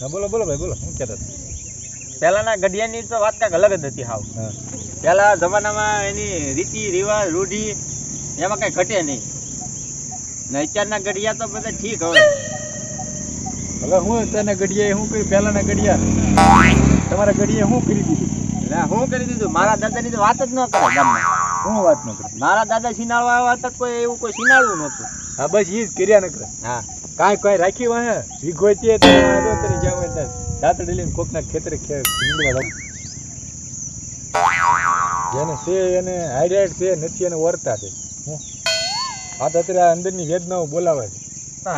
હા બોલો બોલો ભાઈ બોલો શું કહેતા હતા? પહેલાના ગઢિયાની તો વાત કાંઈક અલગ જ હતી હાવ. પહેલા જમાનામાં એની રીતિ રિવાજ રૂઢી એમાં કઈ ઘટે નહીં. ને અત્યારના ગઢિયા તો બધા ઠીક હવે. હવે હું અત્યારના ગઢિયાએ શું કર્યું? પહેલાના ગઢિયા તમારા ગઢિયાએ શું કરી દીધું? હું કરી દીધું? મારા દાદાની તો વાત જ ન કરે શું વાત ન કરે. મારા દાદા સિનાળવા આવ્યા હતા કોઈ એવું કોઈ સિનાળવું નહોતું. હા બસ ઈ જ કર્યા નકર. હા. કાંઈ કાંઈ રાખ્યું હે વીઘો તે જાવ દાંતડી લઈને કોકના ખેતરે જેને છે એને હાઈડ્રેટ છે નથી એને વર્તા છે. આ તો અત્યારે અંદરની વેદનાઓ બોલાવે છે.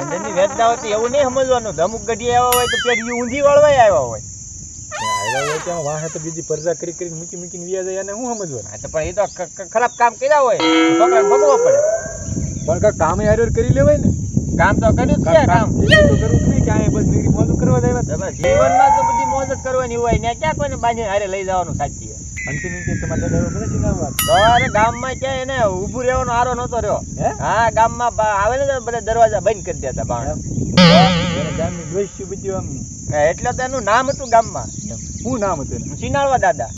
અંદરની વેદનાઓ તો એવું નહીં સમજવાનું. કે અમુક ગઢિયા આવ્યા હોય તો પેઢી ઊંધી વળવાય આવ્યા હોય. ત્યાં વાહે તો બીજી પરજા કરી કરીને મૂકી મૂકીને વ્યા જાય એને શું સમજવાનું? તો પણ એ તો ખરાબ કામ કર્યા હોય. છોકરાને ભોગવવો પડે. પણ કાંઈ કામે હારે કરી લેવાય ને. કામ તો કર્યું છે કામ તો કરવું નહીં કે આ બસ નીકળી મોજું કરવા દેવા. તમે જીવનમાં તો બધી મોજ જ કરવાની હોય ને ક્યાં કોઈને બાંધીને હારે લઈ જવાનું સાચી અંતિમ તમારા ગામમાં એને ઊભું રહેવાનો આરો રહ્યો. હા? ગામમાં આવે ને બધા દરવાજા બંધ કરી દેતા બાણ. ગામની દ્વેષી બધી આમ એટલે તો એનું નામ હતું ગામમાં. શું નામ હતું સિનાળવા દાદા.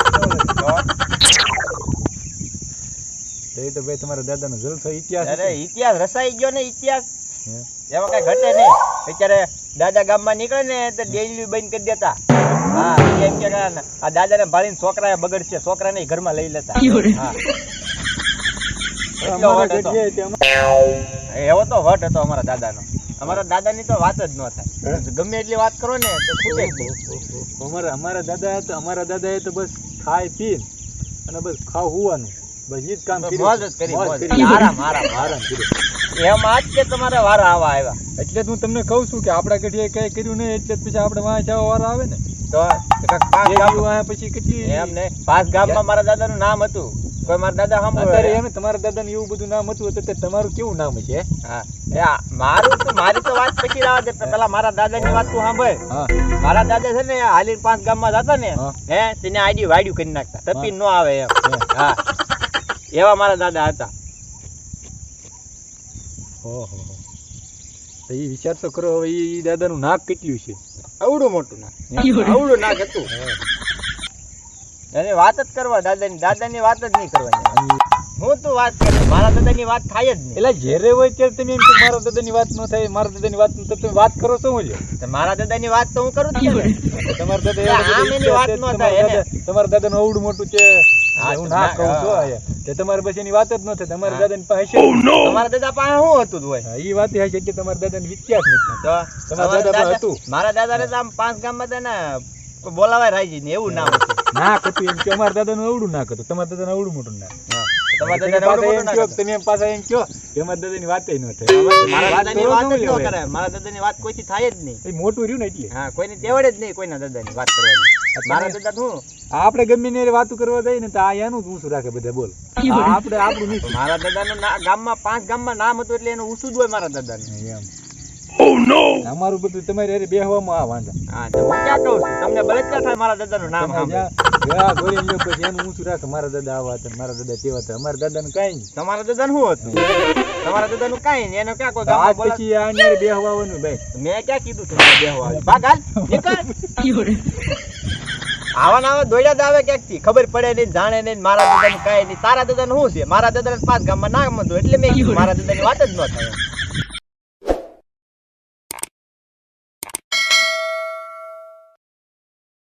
તો તો એ તો ભાઈ તમારા દાદાનો જલસો ઇતિહાસ અરે ઇતિહાસ રસાઈ ગયો ને ઇતિહાસ. એમાં કઈ ઘટે નહીં. અત્યારે દાદા ગામમાં નીકળે ને તો ડેલી બંધ કરી દેતા. હા એમ કે ના, ના, આ દાદાને ભાળીને છોકરાએ બગડશે. છોકરાને ઘરમાં લઈ લેતા. હા. એટલો વટ હતો. અમારા- એવો તો વટ હતો અમારા દાદાનો. અમારા દાદાની તો વાત જ ન થાય. ગમે એટલી વાત કરો ને તો ખૂટે અમારા અમારા દાદા તો અમારા દાદાએ તો બસ ખાય પી અને બસ ખાવ હુવાનું. બસ ઈ જ કામ મોજ કરી, મોજ મોજ. કરી. આરામ, આરામ. આરામ કર્યો. એમ આજ કે તમારા વારા આવા આવ્યા. એટલે હું તમને કહું છું કે આપણા ગઢિયાએ કઈ કર્યું નહીં એટલે પછી આપણે વાંચ વાળા આવે ને. તો પાંચ ગામ પછી કેટલી એમ ને પાંચ ગામમાં મારા દાદાનું નામ હતું. કોઈ મારા દાદા સાંભળે? એમ તમારા દાદાને એવું બધું નામ હતું તો તમારું કેવું નામ છે હા. મારું તો મારી તો વાત પછી રાવા દે પેલા મારા દાદાની વાત તું સાંભળ. મારા દાદા છે ને હાલીને પાંચ ગામમાં જતા ને હે. તેને આઈડી વાડ્યું કરી નાખતા. તપી ન આવે એમ. હે. એવા મારા દાદા હતા. ઓહો. એ વિચાર તો કરો હવે એ દાદાનું નાક કેટલું છે? આવડું મોટું નાક. આવડું નાક હતું. એને વાત જ કરવા દાદાની દાદાની વાત જ નહીં કરવાની. હું તો વાત કરું મારા દાદાની વાત થાય જ નહીં. એટલે જ્યારે હોય ત્યારે તમે એમ કે મારા દાદાની વાત ન થાય મારા દાદાની વાત તો તમે વાત કરો છો હું? તો મારા દાદાની વાત તો હું કરું જ. તમારા દાદા તમારા થાય દાદા- તમારા દાદાનું અવડું મોટું છે. હા, હું ના ના, કહું છું હા. તમારે પછી એની વાત જ ન થાય. તમારા દાદા દાદાની પાસે તમારા દાદા પાસે શું હતું જ હોય. હા, વાત હશે એટલે તમારા દાદાની વિચાર નથી. તો તમારા દાદા દાદા- હતું. મારા દાદાને તો આમ પાંચ ગામમાં ને બોલાવાય રાજી ને એવું ના હતું. નાક હતું એમ કે અમારા અવડું નાક હતું. તમારા દાદાનું અવડું મોટું તમારા તમે દાદાને પાછા એમ મોટું નામ તમે પાછા એમ કહો કે અમારા દાદાની વાત ન થાય. મારા દાદા ની વાત શું જ ન લ્યો કરે. મારા દાદાની વાત કોઈથી થાય જ નહીં. એ મોટું રહ્યું ને એટલે. હા કોઈને તેવડે જ નહીં કોઈના દાદા ની વાત કરવાની. મારા દાદા શું આપણે ગમે ને વાતું કરવા જઈએ ને તો આ એનું જ ઊંચું રાખે બધા બોલ. આપણે આપણું નહીં. મારા દાદાનું ના- ગામમાં પાંચ ગામમાં નામ હતું એટલે એનું ઊંચું જ હોય મારા દાદાનું. એમ. અમારું બધું તમારે હારે બેહવામાં આ વાંધા. હા તો હું ક્યાં કહું છું? તમને બળતરા થાય મારા દાદાનું નામ. જ્યાં ગયા ગોળી લ્યો પછી એનું ઊંચું રાખે. મારા દાદા આવા હતા મારા દાદા તેવા હતા. અમારા દાદાનું કાંઈ નહીં. તમારા દાદાનું શું હતું? તમારા દાદાનું કાંઈ નહીં. એનું ક્યાં કોઈ બોલા- પછી આ ભાઈ. મેં ક્યાં કીધું તું મારે બેહવા ભાગ હાલ, નીકળ. આવા આવા દોડ્યા દાવે ક્યાંકથી? ખબર પડે નહીં, જાણે નહીં, મારા દાદાનું કાંઈ નહીં. તારા દાદાનું શું છે? મારા દાદાને પાંચ ગામમાં નામ હતું એટલે મેં કીધું, મારા દાદાની વાત જ ન થાય.